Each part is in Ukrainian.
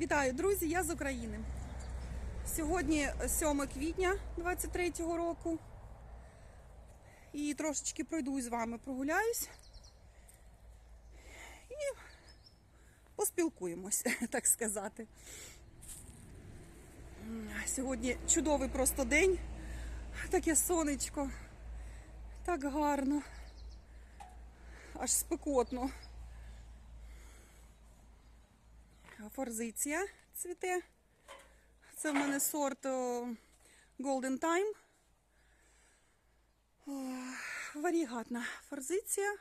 Вітаю, друзі! Я з України. Сьогодні 7 квітня 23-го року. І трошечки пройду з вами, прогуляюсь. І поспілкуємось, так сказати. Сьогодні чудовий просто день. Таке сонечко. Так гарно. Аж спекотно. Форзиція цвіте. Це в мене сорт Golden Time. Варігатна форзиція.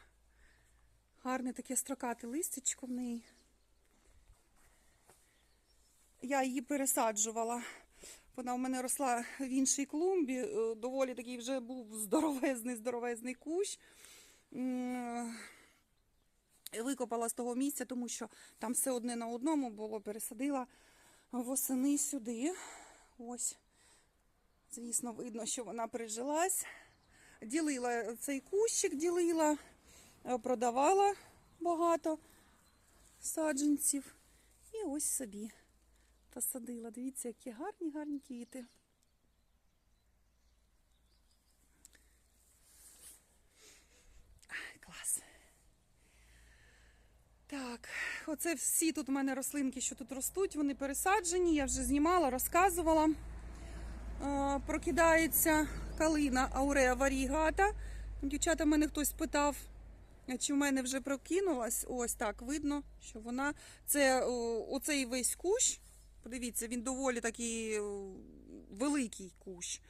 Гарне таке строкате листячко в неї. Я її пересаджувала. Вона в мене росла в іншій клумбі. Е, Доволі такий вже був здоровезний, здоровезний кущ. Викопала з того місця, тому що там все одне на одному було, пересадила восени сюди. Ось, звісно, видно, що вона прижилась. Ділила цей кущик, ділила, е, продавала багато саджанців. І ось собі посадила. Дивіться, які гарні, гарні квіти. Клас. Так, оце всі тут у мене рослинки, що тут ростуть, вони пересаджені. Я вже знімала, розказувала. Е, прокидається калина ауреа варігата. Дівчата, мене хтось питав, чи в мене вже прокинулась. Ось так видно, що вона. Це оцей весь кущ. Подивіться, він доволі такий великий кущ.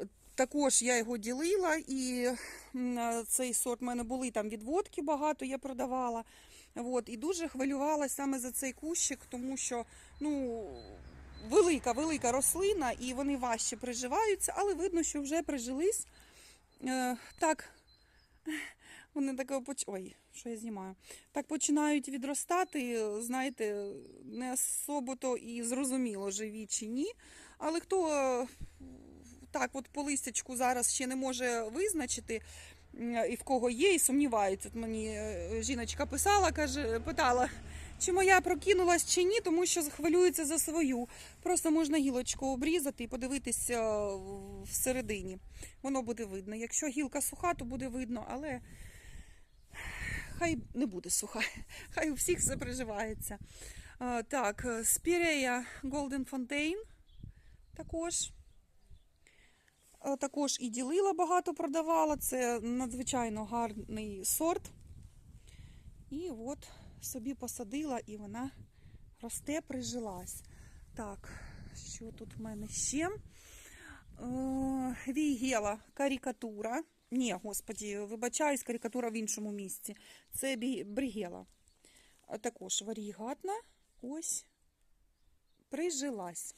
Е, Також я його ділила, і е, цей сорт в мене були там відводки багато, я продавала. От, і дуже хвилювалася саме за цей кущик, тому що ну, велика, велика рослина, і вони важче приживаються, але видно, що вже прижились. Е, так, вони так поч... Ой, що я знімаю? Так починають відростати, знаєте, не особо то і зрозуміло, живі чи ні. Але хто е, так, от по листячку зараз ще не може визначити, і в кого є, і сумнівається. От мені е, жіночка писала, каже, питала, чи моя прокинулась чи ні, тому що хвилюється за свою. Просто можна гілочку обрізати і подивитися всередині. Воно буде видно. Якщо гілка суха, то буде видно, але хай не буде суха. Хай у всіх все приживається. Так, спірея Golden Fontaine також. Е, Також і ділила багато продавала. Це надзвичайно гарний сорт. І от собі посадила, і вона росте, прижилась. Так, що тут в мене ще? Е, Війгела карикатура. Ні, господі, вибачаюсь, карикатура в іншому місці. Це бі- бригела. А Також варігатна. Ось прижилась.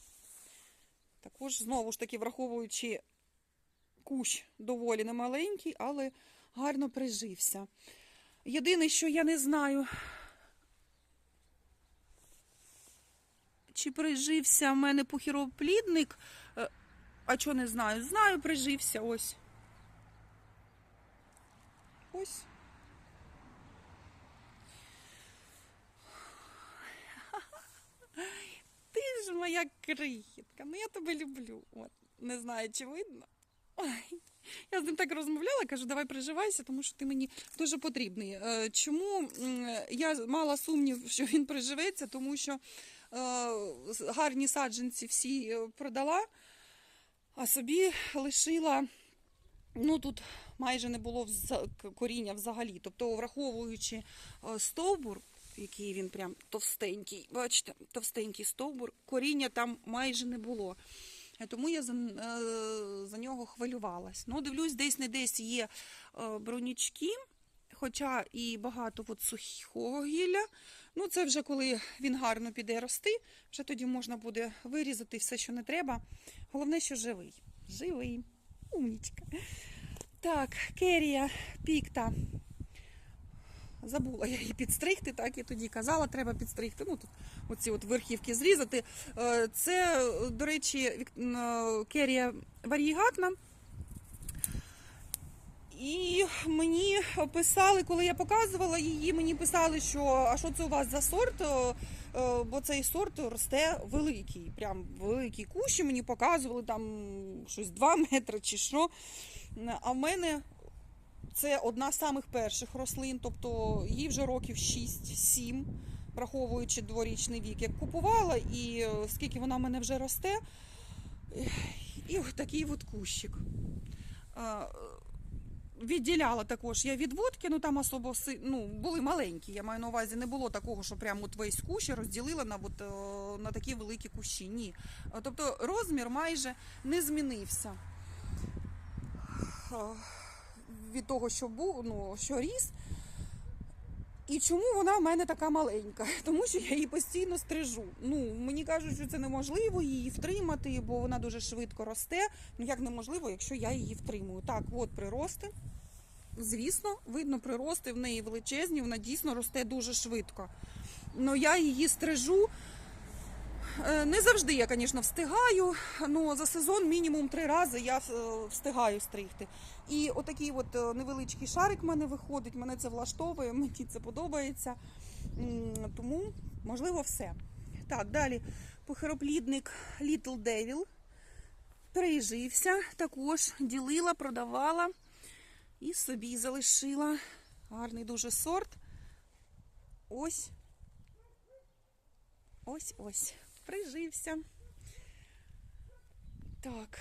Також, знову ж таки, враховуючи кущ доволі немаленький, але гарно прижився. Єдине, що я не знаю, чи прижився в мене похіроплідник, е, а що не знаю? Знаю, прижився ось. Ось. Ти ж моя крихітка, ну я тебе люблю. От, не знаю, чи видно. Ой, я з ним так розмовляла, кажу, давай приживайся, тому що ти мені дуже потрібний. Е, Чому я мала сумнів, що він приживеться, тому що е, гарні саджанці всі е, продала, а собі лишила. Ну тут майже не було коріння взагалі. Тобто, враховуючи стовбур, який він прям товстенький, бачите, товстенький стовбур, коріння там майже не було. Тому я за, е, за нього хвилювалась. Ну, дивлюсь, десь не десь є е, бронячки, хоча і багато от сухого гілля. Ну, це вже коли він гарно піде рости, вже тоді можна буде вирізати все, що не треба. Головне, що живий. Живий. Умнічка. Так, керія пікта. Забула я її підстригти, так і тоді казала, треба підстригти. Ну тут оці от верхівки зрізати. Е, Це, до речі, керія варігатна. І мені писали, коли я показувала її, мені писали, що а що це у вас за сорт? Е, е, Бо цей сорт росте великий, прям великий кущ, мені показували там щось 2 метри чи що. А в мене це одна з самих перших рослин, тобто їй вже років 6-7, враховуючи дворічний вік. Як купувала і е, скільки вона в мене вже росте. І такий от кущик. Відділяла також я від водки, ну там особо ну, були маленькі. Я маю на увазі, не було такого, що прямо от весь кущ розділила на, от, е, на такі великі кущі. Ні. Тобто розмір майже не змінився. Від того, що був, ну, що ріс. І чому вона в мене така маленька? Тому що я її постійно стрижу. Ну, мені кажуть, що це неможливо її втримати, бо вона дуже швидко росте. Ну як неможливо, якщо я її втримую? Так, от прирости. Звісно, видно прирости в неї величезні, вона дійсно росте дуже швидко. Ну я її стрижу. Е, Не завжди я, звісно, встигаю. Ну за сезон мінімум три рази я е, встигаю стригти. І отакий от е, невеличкий шарик в мене виходить. Мене це влаштовує, мені це подобається. Тому можливо все. Так, далі похироплідник Little Devil. Переїжився, також ділила, продавала і собі залишила. Гарний дуже сорт. Ось. Ось ось. Прижився. Так.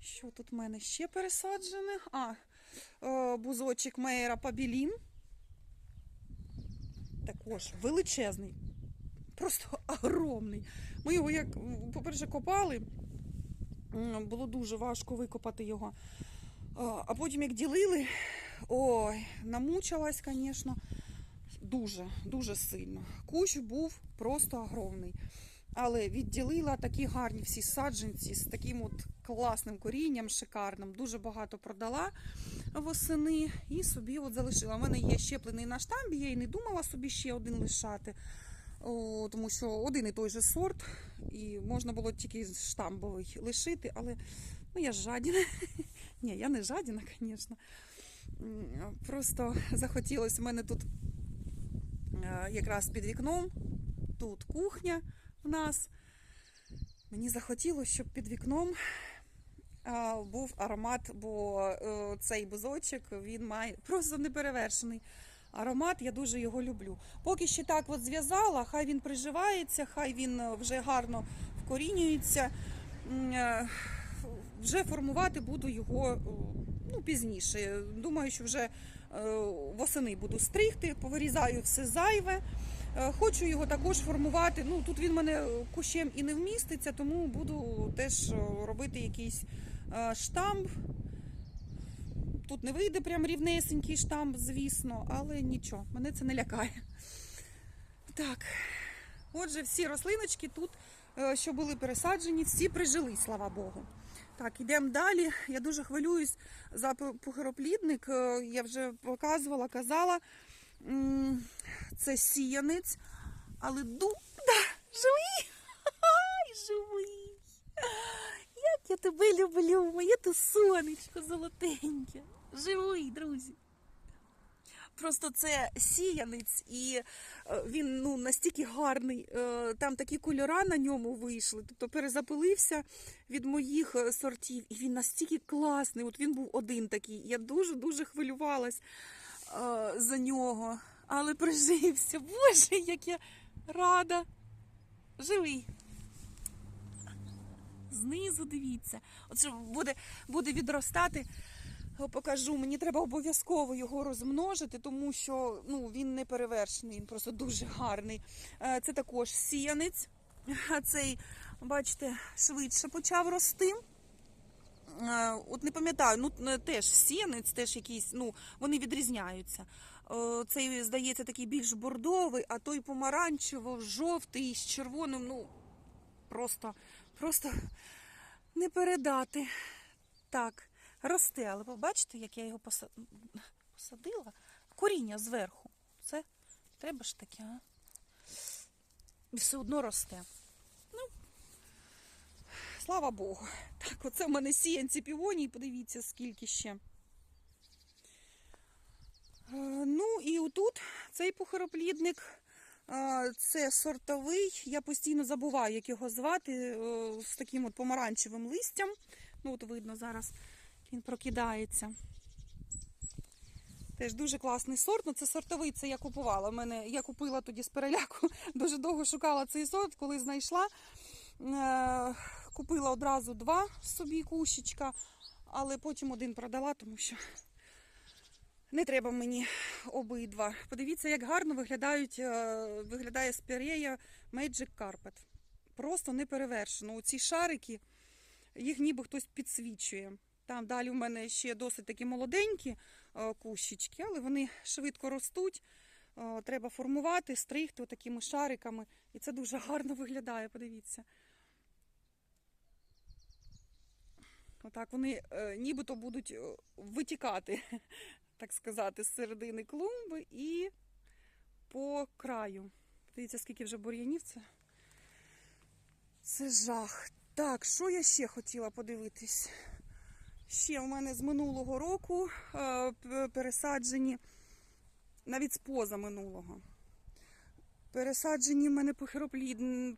Що тут в мене ще пересаджене? А, е, бузочок Мейера Пабілін. Також величезний. Просто огромний. Ми його як, по-перше, копали. Було дуже важко викопати його. А, А потім як ділили, ой, намучилась, звісно, дуже, дуже сильно. Кущ був просто огромний. Але відділила такі гарні всі саджанці з таким от класним корінням, шикарним. Дуже багато продала восени і собі от залишила. У мене є щеплений на штамбі, я і не думала собі ще один лишати. О, тому що один і той же сорт, і можна було тільки штамбовий лишити, але ну, я жадіна. Ні, я не жадіна, звісно. Просто захотілося. У мене тут якраз під вікном, тут кухня в нас. Мені захотілося, щоб під вікном е, був аромат, бо е, цей бузочок він має просто неперевершений аромат. Я дуже його люблю. Поки ще так от зв'язала, хай він приживається, хай він е, вже гарно вкорінюється. Е, Вже формувати буду його е, ну, пізніше. Думаю, що вже е, восени буду стригти, повирізаю все зайве. Е, Хочу його також формувати. Ну тут він мене кущем і не вміститься, тому буду теж е, робити якийсь е, штамп. Тут не вийде прям рівнесенький штамп, звісно, але нічого, мене це не лякає. Так, отже, всі рослиночки тут, е, що були пересаджені, всі прижили, слава Богу. Так, йдемо далі. Я дуже хвилююсь за пу- пухироплідник. Е, Я вже показувала, казала. Це сіянець, але ду... живий! Ай, живий! Як я тебе люблю, моє ти сонечко золотеньке. Живий, друзі. Просто це сіянець, і е, він ну, настільки гарний. е, Там такі кольора на ньому вийшли. Тобто перезапилився від моїх е, сортів, і він настільки класний. От він був один такий. Я дуже-дуже хвилювалась за нього. Але прижився. Боже, як я рада. Живий. Знизу дивіться. Оце буде, буде відростати. О, Покажу, мені треба обов'язково його розмножити, тому що ну, він не перевершений, він просто дуже гарний. Е, Це також сіянець. Цей, бачите, швидше почав рости. Е, От не пам'ятаю, ну е, теж сіянець, теж якийсь, ну, вони відрізняються. Е, Цей, здається, такий більш бордовий, а той помаранчево-жовтий з червоним, ну, просто, просто не передати. Так, росте, але ви бачите, як я його посадила? Коріння зверху. Це треба ж таке, а? І все одно росте. Ну, слава Богу. Так, оце в мене сіянці півоній, подивіться, скільки ще. Е, Ну і отут цей пухароплідник, е, це сортовий. Я постійно забуваю, як його звати, е, з таким от помаранчевим листям. Ну, от видно зараз, він прокидається. Теж дуже класний сорт. Ну, це сортовий, це я купувала. У Мене, я купила тоді з переляку, дуже довго шукала цей сорт, коли знайшла. Е, купила одразу два собі кущичка, але потім один продала, тому що не треба мені обидва. Подивіться, як гарно виглядають, е, виглядає спірея Magic Carpet. Просто неперевершено. Оці шарики, їх ніби хтось підсвічує. Там далі у мене ще досить такі молоденькі е, кущички, але вони швидко ростуть. Е, Треба формувати, стригти такими шариками. І це дуже гарно виглядає, подивіться. Отак вони е, нібито будуть витікати, так сказати, з середини клумби і по краю. Дивіться, скільки вже бур'янів це. Це жах. Так, що я ще хотіла подивитись? Ще у мене з минулого року е, пересаджені, навіть з поза минулого. Пересаджені в мене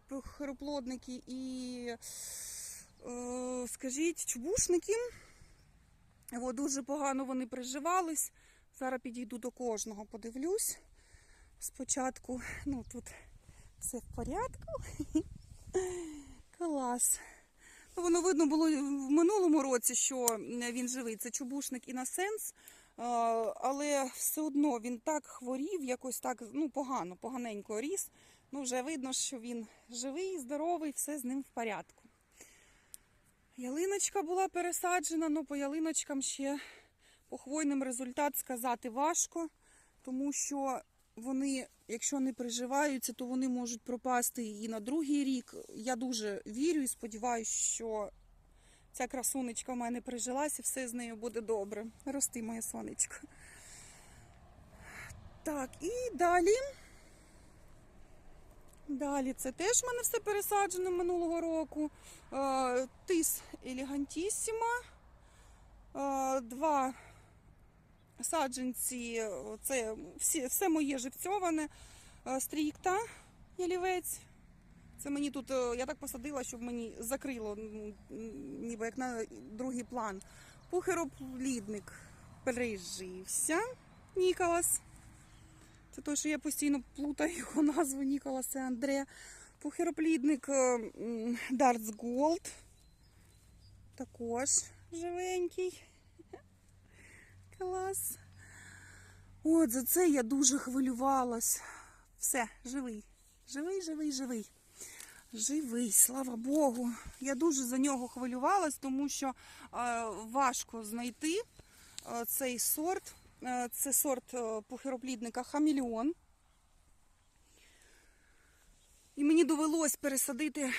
похироплодники і, е, скажіть, чубушники. О, дуже погано вони приживались. Зараз підійду до кожного, подивлюсь. Спочатку, ну тут все в порядку. Клас. Ну, воно видно було в минулому році, що він живий. Це чубушник іносенс. Але все одно він так хворів, якось так ну, погано, поганенько ріс. Ну, вже видно, що він живий, здоровий, все з ним в порядку. Ялиночка була пересаджена, але по ялиночкам ще по хвойним результат сказати важко, тому що вони, якщо не приживаються, то вони можуть пропасти і на другий рік. Я дуже вірю і сподіваюся, що ця красунечка в мене прижилась і все з нею буде добре. Рости, моє сонечко. Так, і далі. Далі це теж в мене все пересаджено минулого року. Е, Тис елегантісіма. Е, Два саджанці, це всі, все моє живцьоване. Е, Стрікта ялівець. Це мені тут, е, я так посадила, щоб мені закрило, ніби як на другий план. Пухероплідник прижився. Ніколас. Це той, що я постійно плутаю його назву Ніколас, це Андре. Пухероплідник Darts Gold. Також живенький. Клас. От за це я дуже хвилювалась. Все, живий. Живий, живий, живий. Живий, слава Богу. Я дуже за нього хвилювалась, тому що е, важко знайти е, цей сорт. Е, це сорт пухироплідника Хаміліон. І мені довелось пересадити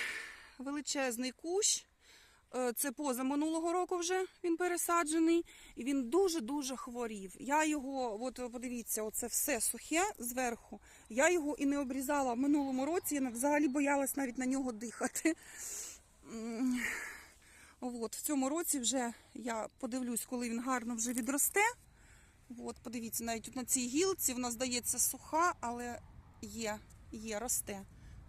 величезний кущ. Е, Це поза минулого року вже він пересаджений, і він дуже-дуже хворів. Я його, от подивіться, оце все сухе зверху. Я його і не обрізала в минулому році, я взагалі боялась навіть на нього дихати. От, в цьому році вже я подивлюсь, коли він гарно вже відросте. От, подивіться, навіть на цій гілці вона здається суха, але є, є, росте.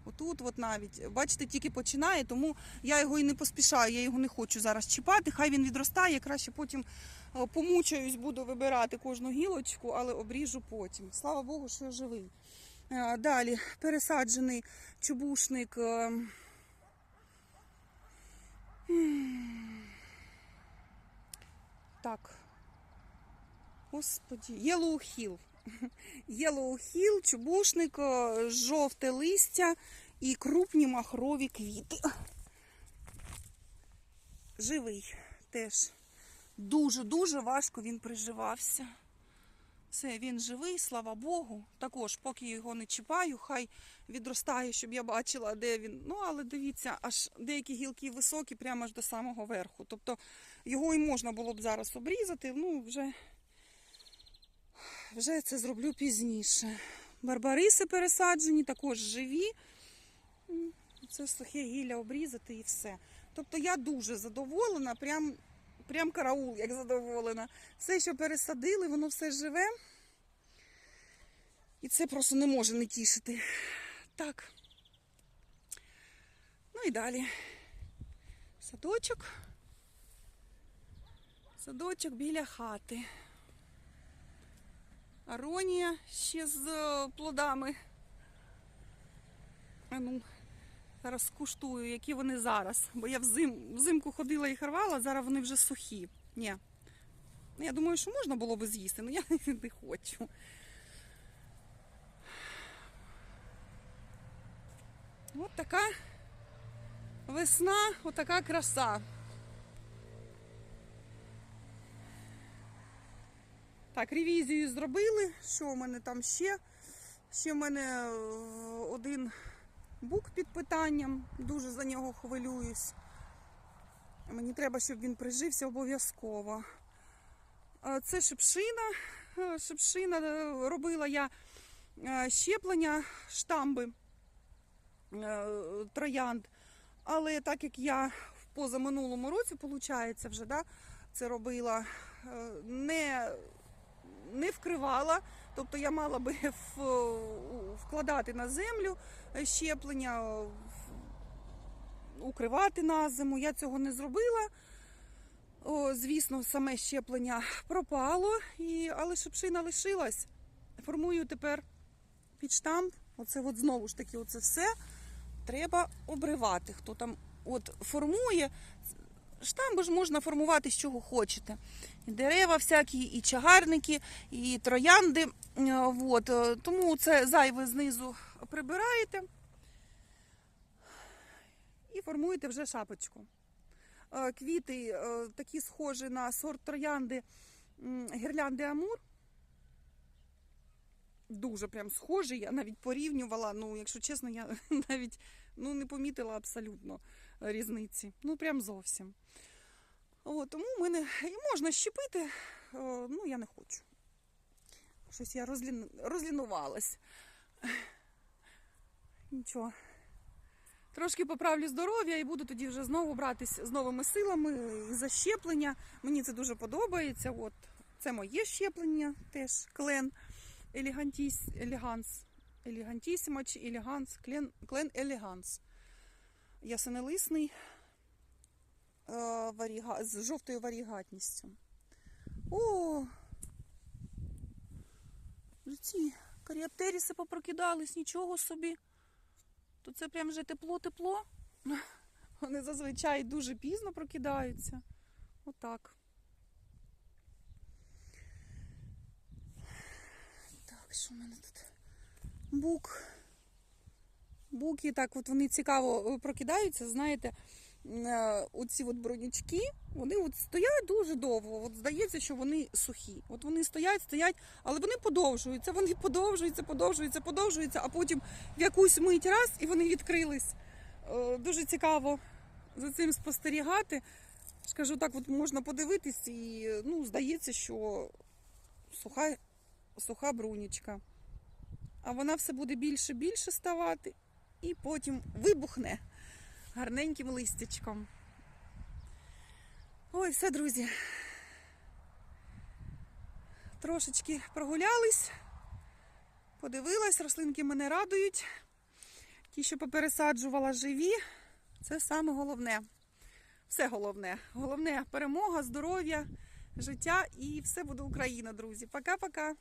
Отут, от навіть, бачите, тільки починає, тому я його і не поспішаю, я його не хочу зараз чіпати. Хай він відростає, краще потім е, помучаюсь, буду вибирати кожну гілочку, але обріжу потім. Слава Богу, що я живий. Е, Далі пересаджений чубушник. е, Так. Господі, Yellow Hill. Yellow Hill, чубушник, жовте листя і крупні махрові квіти. Живий теж. Дуже-дуже важко він приживався. Все, він живий, слава Богу. Також, поки його не чіпаю, хай відростає, щоб я бачила, де він. Ну, але дивіться, аж деякі гілки високі, прямо аж до самого верху. Тобто його і можна було б зараз обрізати, ну, вже вже це зроблю пізніше. Барбариси пересаджені, також живі. Це сухе гілля обрізати і все. Тобто я дуже задоволена, прям, прям караул, як задоволена. Все, що пересадили, воно все живе. І це просто не може не тішити. Так. Ну і далі. Садочок. Садочок біля хати. Аронія ще з е, плодами. А ну, зараз скуштую, які вони зараз. Бо я взим, взимку ходила і рвала, зараз вони вже сухі. Ні. Я думаю, що можна було би з'їсти, але я не хочу. От така весна, от така краса. Так, ревізію зробили. Що у мене там ще? Ще в мене е, один бук під питанням. Дуже за нього хвилююсь. Мені треба, щоб він прижився обов'язково. Е, Це шипшина. Е, Шипшина робила я щеплення, штамби троянд. Але так як я в позаминулому році, виходить, вже да, це робила, не, не вкривала. Тобто я мала би вкладати на землю щеплення, укривати на зиму. Я цього не зробила. О, звісно, саме щеплення пропало, і, але шипшина лишилась. Формую тепер під штамп. Оце от знову ж таки, оце все треба обривати. Хто там от формує, штамби ж можна формувати з чого хочете. І дерева всякі, і чагарники, і троянди. Е, От. е, Тому це зайве знизу прибираєте і формуєте вже шапочку. Е, Квіти такі схожі на сорт троянди гірлянди Амур. Дуже прям схожі. Я навіть порівнювала. Ну, якщо чесно, я навіть ну, не помітила абсолютно різниці. Ну, прям зовсім. О, тому мене і можна щепити, е, ну я не хочу. Щось я розлін... розлінувалась. Нічого. Трошки поправлю здоров'я і буду тоді вже знову братись з новими силами за щеплення. Мені це дуже подобається. От це моє щеплення теж клен елегантіс, елеганс. Елегантісіма чи елеганс, клен, клен елеганс. Ясенелисний е, варіга... з жовтою варігатністю. О! Ці каріаптеріси попрокидались, нічого собі. То це прям вже тепло-тепло. Вони зазвичай дуже пізно прокидаються. Отак. Так, що в мене тут? Бук. Буки, так, от вони цікаво е, прокидаються, знаєте, е, оці от бронячки, вони от стоять дуже довго. От здається, що вони сухі. От вони стоять, стоять, але вони подовжуються, вони подовжуються, подовжуються, подовжуються, а потім в якусь мить раз і вони відкрились. Е, Дуже цікаво за цим спостерігати. Скажу так, от можна подивитись, і ну, здається, що суха, суха брунічка. А вона все буде більше більше ставати і потім вибухне гарненьким листячком. Ой, все, друзі. Трошечки прогулялись, подивилась, рослинки мене радують. Ті, що попересаджувала живі, це саме головне. Все головне. Головне перемога, здоров'я, життя і все буде Україна, друзі. Пока-пока.